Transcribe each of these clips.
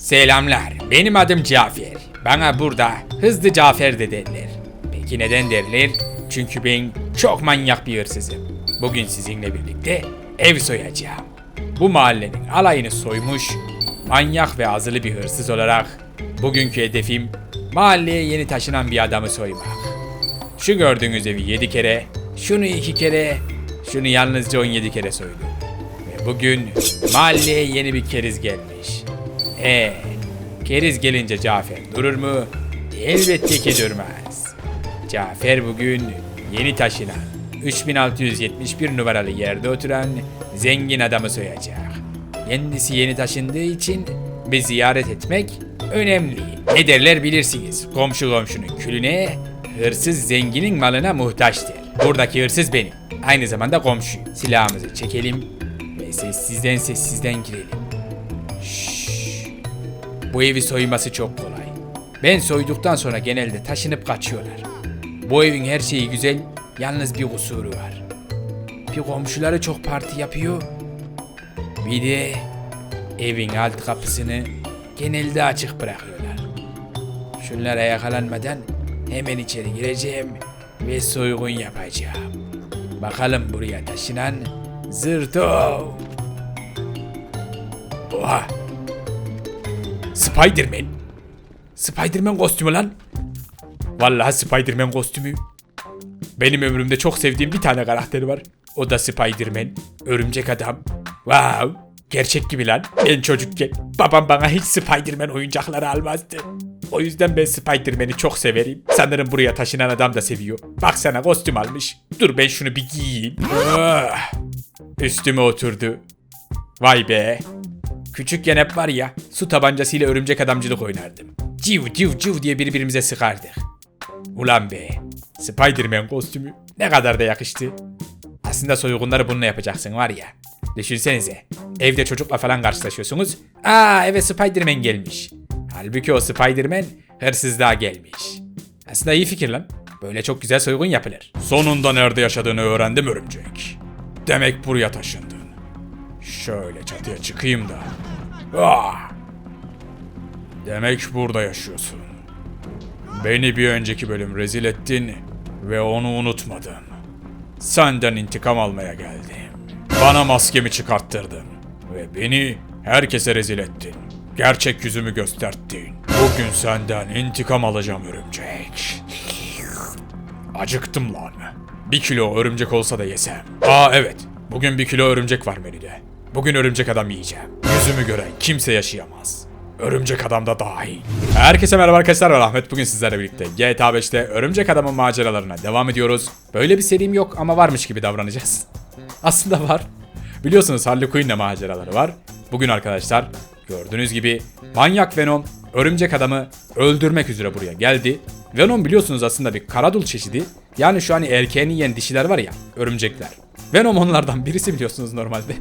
Selamlar, benim adım Cafer. Bana burada hızlı Cafer de derler. Peki neden derler? Çünkü ben çok manyak bir hırsızım. Bugün sizinle birlikte ev soyacağım. Bu mahallenin alayını soymuş, manyak ve azılı bir hırsız olarak bugünkü hedefim mahalleye yeni taşınan bir adamı soymak. Şu gördüğünüz evi 7 kere, şunu 2 kere, şunu yalnızca 17 kere soydum. Ve bugün mahalleye yeni bir keriz gelmiş. Ee, keriz gelince Cafer durur mu? Elbette ki durmaz. Cafer bugün yeni taşınan 3671 numaralı yerde oturan zengin adamı soyacak. Kendisi yeni taşındığı için bir ziyaret etmek önemli. Ne derler bilirsiniz. Komşu komşunun külüne, hırsız zenginin malına muhtaçtır. Buradaki hırsız benim. Aynı zamanda komşu. Silahımızı çekelim ve sessizden sessizden girelim. Bu evi soyması çok kolay. Ben soyduktan sonra genelde taşınıp kaçıyorlar. Bu evin her şeyi güzel, yalnız bir kusuru var. Bir komşuları çok parti yapıyor. Bir de evin alt kapısını genelde açık bırakıyorlar. Şunlara yakalanmadan hemen içeri gireceğim ve soygun yapacağım. Bakalım buraya taşınan Zırto. Oha! Spiderman. Spiderman kostümü lan. Vallahi Spiderman kostümü. Benim ömrümde çok sevdiğim bir tane karakter var. O da Spiderman. Örümcek adam. Wow. Gerçek gibi lan. Ben çocukken babam bana hiç Spiderman oyuncakları almazdı. O yüzden ben Spiderman'i çok severim. Sanırım buraya taşınan adam da seviyor. Baksana kostüm almış. Dur ben şunu bir giyeyim. Ah, Üstüme oturdu. Vay be. Küçükken hep var ya su tabancasıyla örümcek adamcılık oynardım. Civ civ civ diye birbirimize sıkardık. Ulan be. Spiderman kostümü ne kadar da yakıştı. Aslında soygunları bununla yapacaksın var ya. Düşünsenize. Evde çocukla falan karşılaşıyorsunuz. Aa eve Spiderman gelmiş. Halbuki o Spiderman hırsızlığa gelmiş. Aslında iyi fikir lan. Böyle çok güzel soygun yapılır. Sonunda nerede yaşadığını öğrendim örümcek. Demek buraya taşındın. Şöyle çatıya çıkayım da. Ah! Demek burada yaşıyorsun. Beni bir önceki bölüm rezil ettin ve onu unutmadın. Senden intikam almaya geldim. Bana maskemi çıkarttırdın ve beni herkese rezil ettin. Gerçek yüzümü gösterdin. Bugün senden intikam alacağım örümcek. Acıktım lan. Bir kilo örümcek olsa da yesem. Aa evet. Bugün bir kilo örümcek var menüde. Bugün örümcek adam yiyeceğim. Yüzümü gören kimse yaşayamaz. Örümcek adam da dahil. Herkese merhaba arkadaşlar ben Ahmet. Bugün sizlerle birlikte GTA 5'te Örümcek Adam'ın maceralarına devam ediyoruz. Böyle bir serim yok ama varmış gibi davranacağız. Aslında var. Biliyorsunuz Harley Quinn'le maceraları var. Bugün arkadaşlar gördüğünüz gibi manyak Venom Örümcek Adam'ı öldürmek üzere buraya geldi. Venom biliyorsunuz aslında bir karadul çeşidi. Yani şu hani erkeğini yiyen dişiler var ya örümcekler. Venom onlardan birisi biliyorsunuz normalde.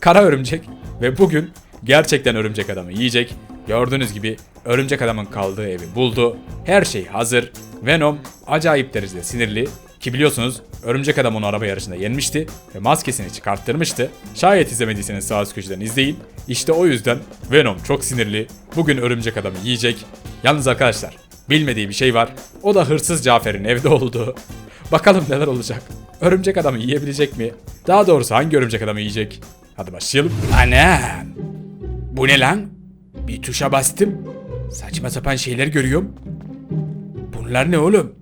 Kara örümcek ve bugün gerçekten örümcek adamı yiyecek. Gördüğünüz gibi örümcek adamın kaldığı evi buldu. Her şey hazır. Venom acayip derecede sinirli. Ki biliyorsunuz örümcek adam onu araba yarışında yenmişti ve maskesini çıkarttırmıştı. Şayet izlemediyseniz sağ üst köşeden izleyin. İşte o yüzden Venom çok sinirli. Bugün örümcek adamı yiyecek. Yalnız arkadaşlar bilmediği bir şey var. O da hırsız Cafer'in evde olduğu. Bakalım neler olacak. Örümcek adamı yiyebilecek mi? Daha doğrusu hangi örümcek adamı yiyecek? Hadi başlayalım. Anam. Bu ne lan? Bir tuşa bastım. Saçma sapan şeyler görüyorum. Bunlar ne oğlum?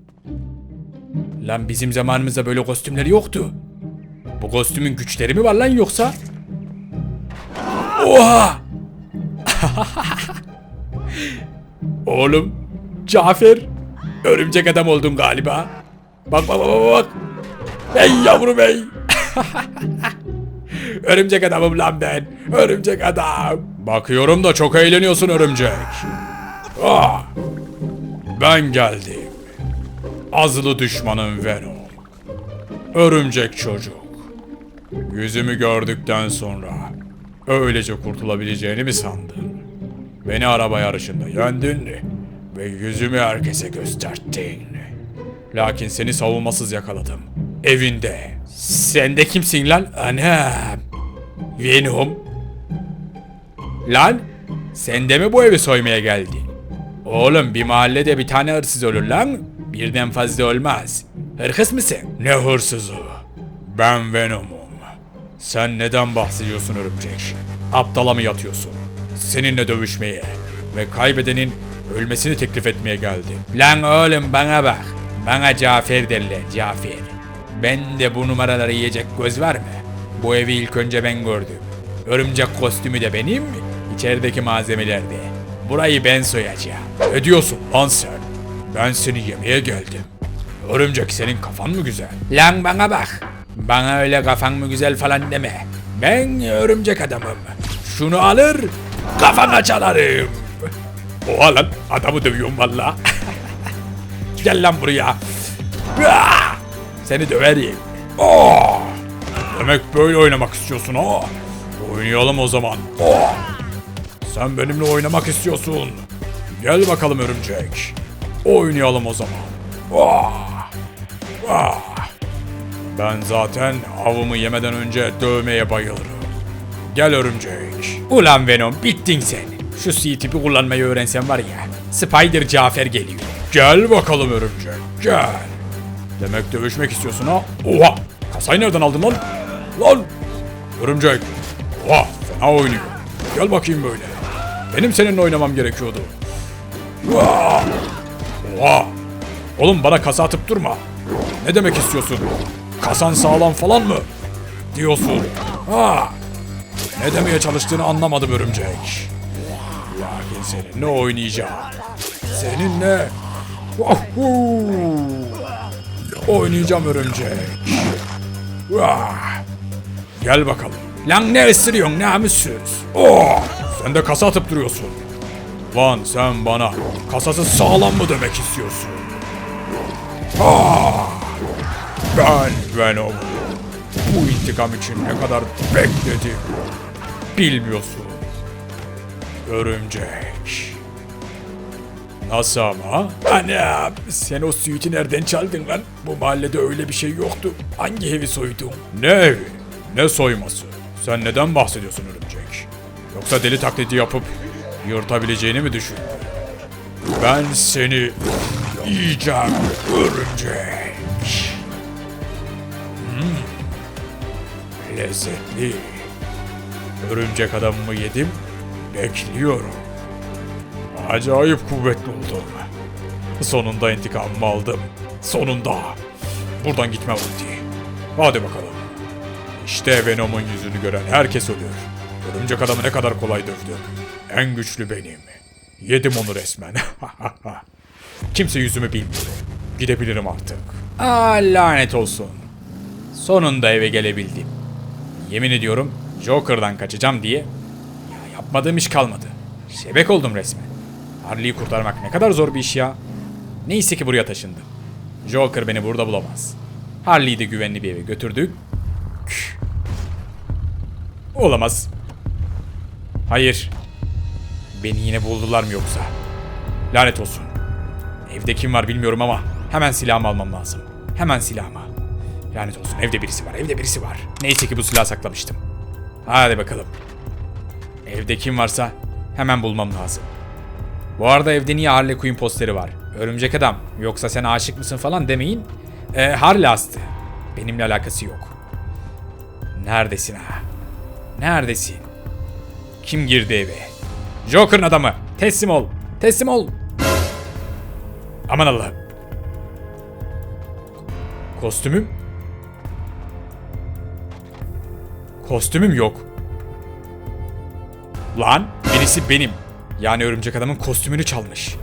Lan bizim zamanımızda böyle kostümler yoktu. Bu kostümün güçleri mi var lan yoksa? Oha! Oğlum, Cafer, örümcek adam oldun galiba. Bak bak bak bak bak. Ey yavrum ey. örümcek adamım lan ben. Örümcek adam. Bakıyorum da çok eğleniyorsun örümcek. Ah, ben geldim. Azılı düşmanın Venom. Örümcek çocuk. Yüzümü gördükten sonra öylece kurtulabileceğini mi sandın? Beni araba yarışında yendin ve yüzümü herkese gösterdin. Lakin seni savunmasız yakaladım. Evinde. Sen de kimsin lan? Anam. Venom. Lan Sen de mi bu evi soymaya geldin? Oğlum bir mahallede bir tane hırsız olur lan. Birden fazla olmaz. Hırsız mısın? Ne hırsızı? Ben Venom'um. Sen neden bahsediyorsun örümcek? Aptala mı yatıyorsun? Seninle dövüşmeye ve kaybedenin ölmesini teklif etmeye geldim. Lan oğlum bana bak. Bana Cafer derler Cafer. Ben de bu numaraları yiyecek göz var mı? Bu evi ilk önce ben gördüm. Örümcek kostümü de benim, içerideki malzemeler de. Burayı ben soyacağım. Ne diyorsun lan sen? Ben seni yemeye geldim. Örümcek senin kafan mı güzel? Lan bana bak. Bana öyle kafan mı güzel falan deme. Ben örümcek adamım. Şunu alır, kafana çalarım. Oha lan adamı dövüyorum valla. Gel lan buraya. Seni döverim. Oh! Demek böyle oynamak istiyorsun ha? Oynayalım o zaman. Oh! Sen benimle oynamak istiyorsun. Gel bakalım örümcek. Oynayalım o zaman. Oh! Ah! Ben zaten avımı yemeden önce dövmeye bayılırım. Gel örümcek. Ulan Venom bittin sen. Şu C-tipi kullanmayı öğrensen var ya. Spider Cafer geliyor. Gel bakalım örümcek. Gel. Demek dövüşmek istiyorsun ha? Oha! Kasayı nereden aldın lan? Lan! Örümcek. Oha! Fena oynuyor. Gel bakayım böyle. Benim seninle oynamam gerekiyordu. Oha! Oha! Oğlum bana kasa atıp durma. Ne demek istiyorsun? Kasan sağlam falan mı? Diyorsun. Ha! Ne demeye çalıştığını anlamadım örümcek. Lakin seninle oynayacağım. Seninle... Wahoo! Oynayacağım örümcek. Vah! Gel bakalım. Lan ne ısırıyorsun namussuz? Oh! Sen de kasa atıp duruyorsun. Lan sen bana kasası sağlam mı demek istiyorsun? Ah! Ben Venom. Bu intikam için ne kadar bekledim. Bilmiyorsun. Örümcek. Nasıl ama? Ana sen o suiti nereden çaldın lan? Bu mahallede öyle bir şey yoktu. Hangi evi soydun? Ne evi? Ne soyması? Sen neden bahsediyorsun örümcek? Yoksa deli taklidi yapıp yırtabileceğini mi düşündün? Ben seni yiyeceğim örümcek. Hmm. Lezzetli. Örümcek adamımı yedim. Bekliyorum. Acayip kuvvetli oldum. Sonunda intikamımı aldım. Sonunda. Buradan gitme vakti. Hadi bakalım. İşte Venom'un yüzünü gören herkes ölür. Örümcek adamı ne kadar kolay dövdüm. En güçlü benim. Yedim onu resmen. Kimse yüzümü bilmiyor. Gidebilirim artık. Aa lanet olsun. Sonunda eve gelebildim. Yemin ediyorum Joker'dan kaçacağım diye ya yapmadığım iş kalmadı. Şebek oldum resmen. Harley'i kurtarmak ne kadar zor bir iş ya. Neyse ki buraya taşındım. Joker beni burada bulamaz. Harley'i de güvenli bir eve götürdük. Küh. Olamaz. Hayır. Beni yine buldular mı yoksa? Lanet olsun. Evde kim var bilmiyorum ama hemen silahımı almam lazım. Hemen silahımı. Lanet olsun evde birisi var evde birisi var. Neyse ki bu silahı saklamıştım. Hadi bakalım. Evde kim varsa hemen bulmam lazım. Bu arada evde niye Harley Quinn posteri var? Örümcek adam yoksa sen aşık mısın falan demeyin. Ee, Harley astı. Benimle alakası yok. Neredesin ha? Neredesin? Kim girdi eve? Joker'ın adamı. Teslim ol. Teslim ol. Aman Allah'ım. Kostümüm? Kostümüm yok. Lan birisi benim. Yani örümcek adamın kostümünü çalmış.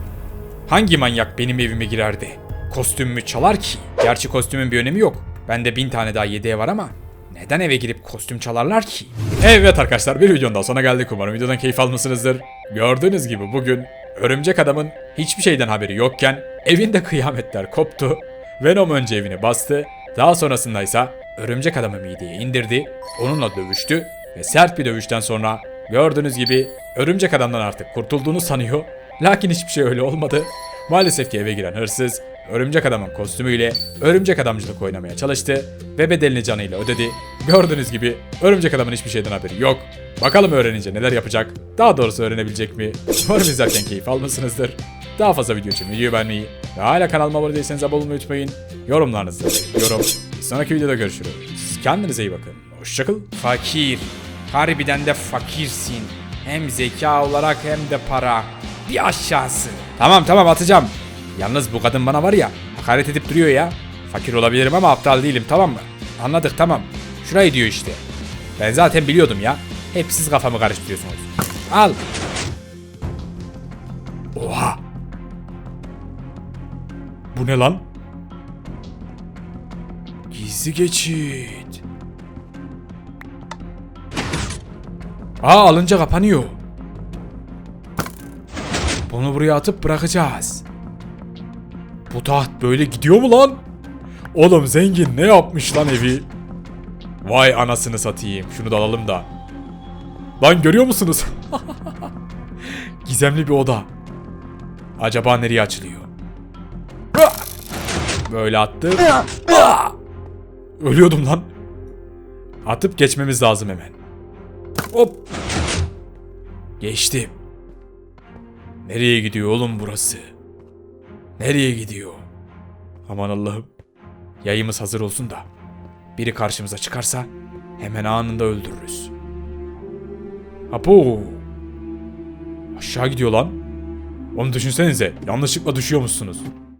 Hangi manyak benim evime girerdi? Kostümümü çalar ki? Gerçi kostümün bir önemi yok. Bende bin tane daha yedeği var ama neden eve girip kostüm çalarlar ki? Evet arkadaşlar bir videonun daha sonuna geldik umarım videodan keyif almışsınızdır. Gördüğünüz gibi bugün örümcek adamın hiçbir şeyden haberi yokken evinde kıyametler koptu. Venom önce evini bastı. Daha sonrasında ise örümcek adamı mideye indirdi. Onunla dövüştü ve sert bir dövüşten sonra gördüğünüz gibi örümcek adamdan artık kurtulduğunu sanıyor. Lakin hiçbir şey öyle olmadı. Maalesef ki eve giren hırsız örümcek adamın kostümüyle örümcek adamcılık oynamaya çalıştı ve bedelini canıyla ödedi. Gördüğünüz gibi örümcek adamın hiçbir şeyden haberi yok. Bakalım öğrenince neler yapacak? Daha doğrusu öğrenebilecek mi? Umarım izlerken keyif almışsınızdır. Daha fazla video için videoyu beğenmeyi ve hala kanalıma abone değilseniz abone olmayı unutmayın. Yorumlarınızı bekliyorum. Bir sonraki videoda görüşürüz. Kendinize iyi bakın. Hoşçakalın. Fakir. Harbiden de fakirsin. Hem zeka olarak hem de para. Bir aşağısı. Tamam tamam atacağım. Yalnız bu kadın bana var ya hakaret edip duruyor ya. Fakir olabilirim ama aptal değilim tamam mı? Anladık tamam. Şurayı diyor işte. Ben zaten biliyordum ya. Hep siz kafamı karıştırıyorsunuz. Al. Oha. Bu ne lan? Gizli geçit. Aa alınca kapanıyor. Bunu buraya atıp bırakacağız. Bu taht böyle gidiyor mu lan? Oğlum zengin ne yapmış lan evi? Vay anasını satayım. Şunu da alalım da. Lan görüyor musunuz? Gizemli bir oda. Acaba nereye açılıyor? Böyle attım. Ölüyordum lan. Atıp geçmemiz lazım hemen. Hop. Geçtim. Nereye gidiyor oğlum burası? Nereye gidiyor? Aman Allah'ım. Yayımız hazır olsun da. Biri karşımıza çıkarsa hemen anında öldürürüz. Apo. Aşağı gidiyor lan. Onu düşünsenize yanlışlıkla düşüyormuşsunuz.